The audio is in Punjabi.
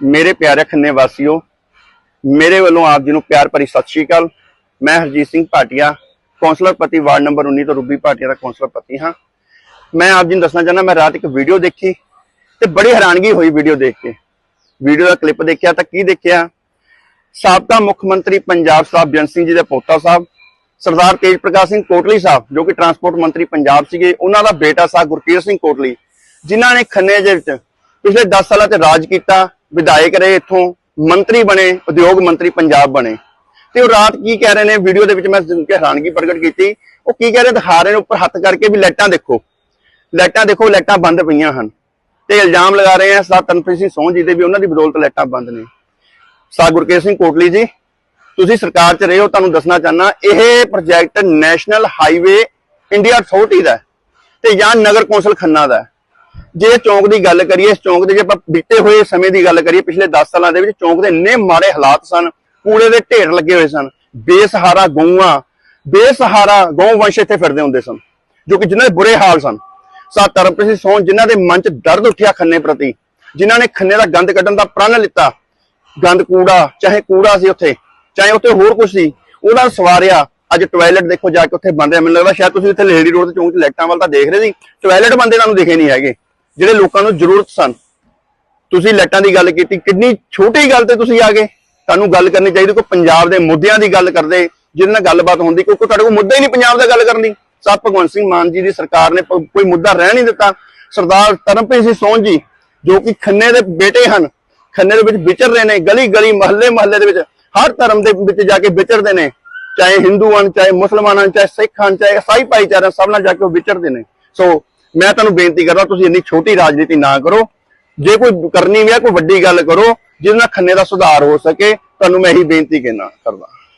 ਮੇਰੇ ਪਿਆਰੇ ਖੰਨੇ ਵਾਸੀਓ, ਮੇਰੇ ਵੱਲੋਂ ਆਪ ਜੀ ਨੂੰ ਪਿਆਰ ਭਰੀ ਸਤਿ ਸ਼੍ਰੀ ਅਕਾਲ। ਮੈਂ ਹਰਜੀਤ ਸਿੰਘ ਭਾਟੀਆ, ਕੌਂਸਲਰ ਪਤੀ ਵਾਰਡ ਨੰਬਰ 19 ਤੋਂ ਰੂਬੀ ਭਾਟੀਆ ਦਾ ਕੌਂਸਲਰ ਪਤੀ ਹਾਂ। ਮੈਂ ਆਪ ਜੀ ਨੂੰ ਦੱਸਣਾ ਚਾਹੁੰਦਾ, ਮੈਂ ਰਾਤ ਇੱਕ ਵੀਡੀਓ ਦੇਖੀ ਤੇ ਬੜੀ ਹੈਰਾਨਗੀ ਹੋਈ ਵੀਡੀਓ ਦੇਖ ਕੇ। ਵੀਡੀਓ ਦਾ ਕਲਿੱਪ ਦੇਖਿਆ ਤਾਂ ਕੀ ਦੇਖਿਆ? ਸਾਬਕਾ ਮੁੱਖ ਮੰਤਰੀ ਪੰਜਾਬ ਸਾਹਿਬ ਬੇਅੰਤ ਸਿੰਘ ਜੀ ਦੇ ਪੋਤਾ ਸਾਹਿਬ, ਸਰਦਾਰ ਤੇਜ ਪ੍ਰਕਾਸ਼ ਸਿੰਘ ਕੋਟਲੀ ਸਾਹਿਬ, ਜੋ ਕਿ ਟਰਾਂਸਪੋਰਟ ਮੰਤਰੀ ਪੰਜਾਬ ਸੀਗੇ, ਉਹਨਾਂ ਦਾ ਬੇਟਾ ਸਾਹਿਬ ਗੁਰਕੀਰ ਸਿੰਘ ਕੋਟਲੀ, ਜਿਨ੍ਹਾਂ ਨੇ ਖੰਨੇ ਦੇ ਵਿੱਚ ਪਿਛਲੇ 10 ਸਾਲਾਂ ਚ ਰਾਜ ਕੀਤਾ ਵਿਧਾਇਕ ਰਹੇ ਇੱਥੋਂ, ਮੰਤਰੀ ਬਣੇ, ਉਦਯੋਗ ਮੰਤਰੀ ਪੰਜਾਬ ਬਣੇ। ਤੇ ਉਹ ਰਾਤ ਕੀ ਕਹਿ ਰਹੇ ਨੇ, ਵੀਡੀਓ ਦੇ ਵਿੱਚ ਮੈਂ ਸੁਣ ਹੈਰਾਨਗੀ ਪ੍ਰਗਟ ਕੀਤੀ। ਉਹ ਕੀ ਕਹਿ ਰਹੇ ਦਿਖਾ ਰਹੇ ਨੇ ਉੱਪਰ ਹੱਥ ਕਰਕੇ ਵੀ ਲਾਈਟਾਂ ਦੇਖੋ। ਲਾਈਟਾਂ ਦੇਖੋ, ਲਾਈਟਾਂ ਬੰਦ ਪਈਆਂ ਹਨ। ਤੇ ਇਲਜ਼ਾਮ ਲਗਾ ਰਹੇ ਆ ਸਰ ਤਨਪ੍ਰੀਤ ਸਿੰਘ ਸੋਹ ਜੀ ਦੇ ਵੀ ਉਹਨਾਂ ਦੀ ਬਦੌਲਤ ਲਾਈਟਾਂ ਬੰਦ ਨੇ। ਸਾ ਗੁਰਕੇਸ਼ ਸਿੰਘ ਕੋਟਲੀ ਜੀ, ਤੁਸੀਂ ਸਰਕਾਰ 'ਚ ਰਹੇ ਹੋ, ਤੁਹਾਨੂੰ ਦੱਸਣਾ ਚਾਹਨਾ ਇਹ project national highway India authority ਦਾ ਹੈ ਤੇ ਜਾਂ ਨਗਰ ਕੌਂਸਲ ਖੰਨਾ ਦਾ ਜੇ ਚੌਂਕ ਦੀ ਗੱਲ ਕਰੀਏ, ਇਸ ਚੌਂਕ ਦੇ ਜੇ ਆਪਾਂ ਬੀਤੇ ਹੋਏ ਸਮੇਂ ਦੀ ਗੱਲ ਕਰੀਏ, ਪਿਛਲੇ 10 ਸਾਲਾਂ ਦੇ ਵਿੱਚ ਚੌਂਕ ਦੇ ਇੰਨੇ ਮਾੜੇ ਹਾਲਾਤ ਸਨ, ਕੂੜੇ ਦੇ ਢੇਰ ਲੱਗੇ ਹੋਏ ਸਨ, ਬੇਸਹਾਰਾ ਗਊਆਂ, ਬੇਸਹਾਰਾ ਗਊ ਵੰਸ਼ ਇੱਥੇ ਫਿਰਦੇ ਹੁੰਦੇ ਸਨ, ਜੋ ਕਿ ਜਿਨ੍ਹਾਂ ਦੇ ਬੁਰੇ ਹਾਲ ਸਨ। ਸਾ ਤਰਨਪ੍ਰੀਤ ਸਿੰਘ ਸੋਹਣ ਜਿਨ੍ਹਾਂ ਦੇ ਮਨ 'ਚ ਦਰਦ ਉੱਠਿਆ ਖੰਨੇ ਪ੍ਰਤੀ, ਜਿਨ੍ਹਾਂ ਨੇ ਖੰਨੇ ਦਾ ਗੰਦ ਕੱਢਣ ਦਾ ਪ੍ਰਣ ਲਿੱਤਾ, ਗੰਦ ਕੂੜਾ, ਚਾਹੇ ਕੂੜਾ ਸੀ ਉੱਥੇ, ਚਾਹੇ ਉੱਥੇ ਹੋਰ ਕੁਝ ਸੀ, ਉਹਦਾ ਸਵਾਰਿਆ, ਅੱਜ ਟਾਇਲਟ ਦੇਖੋ ਜਾ ਕੇ ਉੱਥੇ ਬੰਦੇ ਮੈਨੂੰ ਲੱਗਦਾ ਸ਼ਾਇਦ ਤੁਸੀਂ ਇੱਥੇ ਲੇਡੀ ਰੋਡ ਤੇ ਚੌਂਕ 'ਚ ਲੈਟਾਂ ਵੱਲ ਤਾਂ ਦੇਖ ਰਹੇ ਸੀ ਟਾਇਲਟ ਬੰਦੇ ਤੁਹਾਨੂੰ ਦਿਖੇ ਨਹੀਂ ਹੈਗੇ। ਜਿਹੜੇ ਲੋਕਾਂ ਨੂੰ ਜ਼ਰੂਰਤ ਸਨ। ਤੁਸੀਂ ਲੈਟਾਂ ਦੀ ਗੱਲ ਕੀਤੀ, ਕਿੰਨੀ ਛੋਟੀ ਗੱਲ ਤੇ ਤੁਸੀਂ ਆ ਗਏ। ਤੁਹਾਨੂੰ ਗੱਲ ਕਰਨੀ ਚਾਹੀਦੀ, ਕੋਈ ਪੰਜਾਬ ਦੇ ਮੁੱਦਿਆਂ ਦੀ ਗੱਲ ਕਰਦੇ, ਜਿਹਦੇ ਨਾਲ ਗੱਲਬਾਤ ਹੁੰਦੀ ਕਿਉਂਕਿ ਤੁਹਾਡੇ ਕੋਲ ਮੁੱਦਾ ਹੀ ਨਹੀਂ ਪੰਜਾਬ ਦਾ ਗੱਲ ਕਰਨੀ ਸਭ ਭਗਵੰਤ ਸਿੰਘ ਮਾਨ ਜੀ ਦੀ ਸਰਕਾਰ ਨੇ ਕੋਈ ਮੁੱਦਾ ਰਹਿ ਨਹੀਂ ਦਿੱਤਾ। ਸਰਦਾਰ ਤਰਨਪ੍ਰੀਤ ਸਿੰਘ ਸੋਹਣ ਜੀ, ਜੋ ਕਿ ਖੰਨੇ ਦੇ ਬੇਟੇ ਹਨ, ਖੰਨੇ ਦੇ ਵਿੱਚ ਵਿਚਰ ਰਹੇ ਨੇ ਗਲੀ ਗਲੀ ਮਹੱਲੇ ਮਹੱਲੇ ਦੇ ਵਿੱਚ, ਹਰ ਧਰਮ ਦੇ ਵਿੱਚ ਜਾ ਕੇ ਵਿਚਰਦੇ ਨੇ। ਚਾਹੇ ਹਿੰਦੂ ਹਨ ਚਾਹੇ ਮੁਸਲਮਾਨ ਹਨ ਚਾਹੇ ਸਿੱਖ ਹਨ ਚਾਹੇ ਈਸਾਈ ਭਾਈਚਾਰਾ ਸਭ ਨਾਲ ਜਾ ਕੇ ਉਹ ਵਿਚਰਦੇ ਨੇ। ਸੋ ਮੈਂ ਤੁਹਾਨੂੰ ਬੇਨਤੀ ਕਰਦਾ, ਤੁਸੀਂ ਇੰਨੀ ਛੋਟੀ ਰਾਜਨੀਤੀ ਨਾ ਕਰੋ। ਜੇ ਕੋਈ ਕਰਨੀ ਵੀ ਹੈ ਕੋਈ ਵੱਡੀ ਗੱਲ ਕਰੋ, ਜਿਹਦੇ ਨਾਲ ਖੰਨੇ ਦਾ ਸੁਧਾਰ ਹੋ ਸਕੇ, ਤੁਹਾਨੂੰ ਮੈਂ ਇਹੀ ਬੇਨਤੀ ਕਹਿਣਾ ਕਰਦਾ।